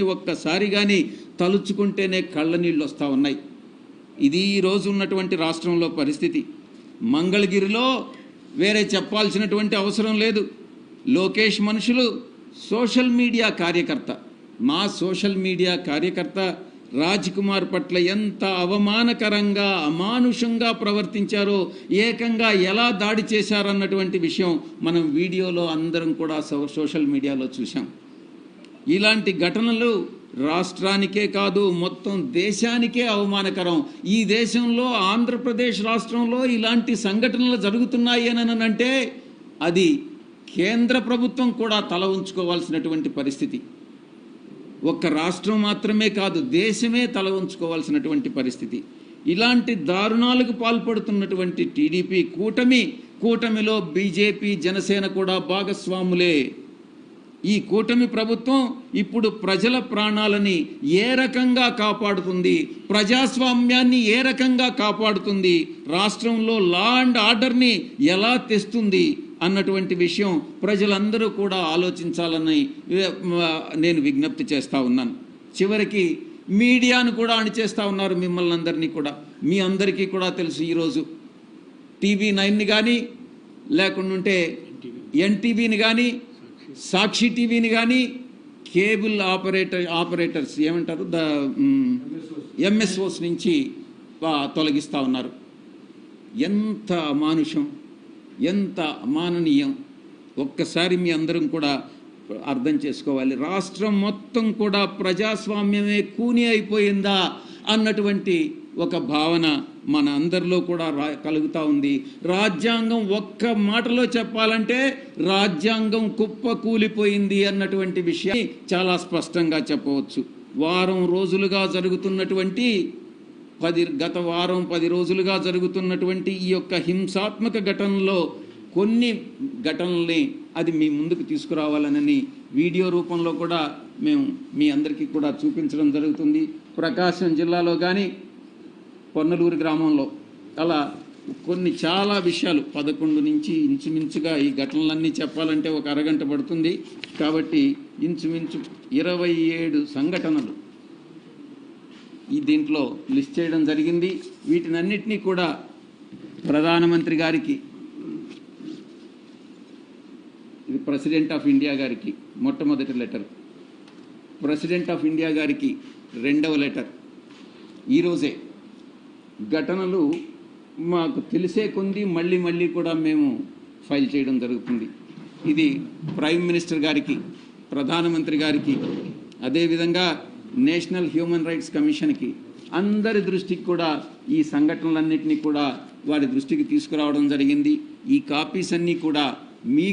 ఒక్కసారి కానీ తలుచుకుంటేనే కళ్ళ నీళ్ళు వస్తూ ఉన్నాయి. ఇది ఈ రోజు ఉన్నటువంటి రాష్ట్రంలో పరిస్థితి. మంగళగిరిలో వేరే చెప్పాల్సినటువంటి అవసరం లేదు. లోకేష్ మనుషులు సోషల్ మీడియా కార్యకర్త. మా సోషల్ మీడియా కార్యకర్త రాజ్ కుమార్ పట్ల ఎంత అవమానకరంగా అమానుషంగా ప్రవర్తించారో ఏకంగా ఎలా దాడి చేశారన్నటువంటి విషయం మనం వీడియోలో అందరం కూడా సో- సోషల్ మీడియాలో చూసాం ఇలాంటి ఘటనలు రాష్ట్రానికే కాదు మొత్తం దేశానికే అవమానకరం. ఈ దేశంలో ఆంధ్రప్రదేశ్ రాష్ట్రంలో ఇలాంటి సంఘటనలు జరుగుతున్నాయి అని అంటే అది కేంద్ర ప్రభుత్వం కూడా తల ఉంచుకోవాల్సినటువంటి పరిస్థితి. ఒక్క రాష్ట్రం మాత్రమే కాదు దేశమే తల ఉంచుకోవాల్సినటువంటి పరిస్థితి. ఇలాంటి దారుణాలకు పాల్పడుతున్నటువంటి టీడీపీ కూటమి కూటమిలో బీజేపీ జనసేన కూడా భాగస్వాములే. ఈ కూటమి ప్రభుత్వం ఇప్పుడు ప్రజల ప్రాణాలని ఏ రకంగా కాపాడుతుంది? ప్రజాస్వామ్యాన్ని ఏ రకంగా కాపాడుతుంది? రాష్ట్రంలో లా అండ్ ఆర్డర్ని ఎలా తెస్తుంది? అన్నటువంటి విషయం ప్రజలందరూ కూడా ఆలోచించాలని నేను విజ్ఞప్తి చేస్తా ఉన్నాను. చివరికి మీడియాను కూడా అణిచేస్తా ఉన్నారు మిమ్మల్ని అందరినీ కూడా. మీ అందరికీ కూడా తెలుసు ఈరోజు. టీవీ నైన్ని కానీ లేకుంటే ఎన్టీవీని కానీ సాక్షి టీవీని కానీ కేబుల్ ఆపరేటర్ ఆపరేటర్స్ ఏమంటారు? ద ఎంఎస్ఓస్ నుంచి తొలగిస్తూ ఉన్నారు. ఎంత అమానుషం ఎంత అమాననీయం. ఒక్కసారి మీ అందరం కూడా అర్థం చేసుకోవాలి. రాష్ట్రం మొత్తం కూడా ప్రజాస్వామ్యమే కూని అయిపోయిందా అన్నటువంటి ఒక భావన మన అందరిలో కూడా రా కలుగుతూ ఉంది. రాజ్యాంగం ఒక్క మాటలో చెప్పాలంటే రాజ్యాంగం కుప్ప కూలిపోయింది అన్నటువంటి విషయాన్ని చాలా స్పష్టంగా చెప్పవచ్చు. వారం రోజులుగా జరుగుతున్నటువంటి పది గత వారం పది రోజులుగా జరుగుతున్నటువంటి ఈ యొక్క హింసాత్మక ఘటనలో కొన్ని ఘటనల్ని అది మీ ముందుకు తీసుకురావాలనని వీడియో రూపంలో కూడా మేము మీ అందరికీ కూడా చూపించడం జరుగుతుంది. ప్రకాశం జిల్లాలో కానీ పొన్నలూరు గ్రామంలో అలా కొన్ని చాలా విషయాలు పదకొండు నుంచి ఇంచుమించుగా ఈ ఘటనలన్నీ చెప్పాలంటే ఒక అరగంట పడుతుంది. కాబట్టి ఇంచుమించు ఇరవై ఏడు సంఘటనలు ఈ దీంట్లో లిస్ట్ చేయడం జరిగింది. వీటినన్నిటినీ కూడా ప్రధానమంత్రి గారికి ఇది ప్రెసిడెంట్ ఆఫ్ ఇండియా గారికి మొట్టమొదటి లెటర్. ప్రెసిడెంట్ ఆఫ్ ఇండియా గారికి రెండవ లెటర్. ఈరోజే ఘటనలు మాకు తెలిసే కొంది మళ్ళీ మళ్ళీ కూడా మేము ఫైల్ చేయడం జరుగుతుంది. ఇది ప్రైమ్ మినిస్టర్ గారికి ప్రధానమంత్రి గారికి అదేవిధంగా నేషనల్ హ్యూమన్ రైట్స్ కమిషన్కి అందరి దృష్టికి కూడా ఈ సంఘటనలన్నింటినీ కూడా వారి దృష్టికి తీసుకురావడం జరిగింది. ఈ కాపీస్ అన్నీ కూడా మీ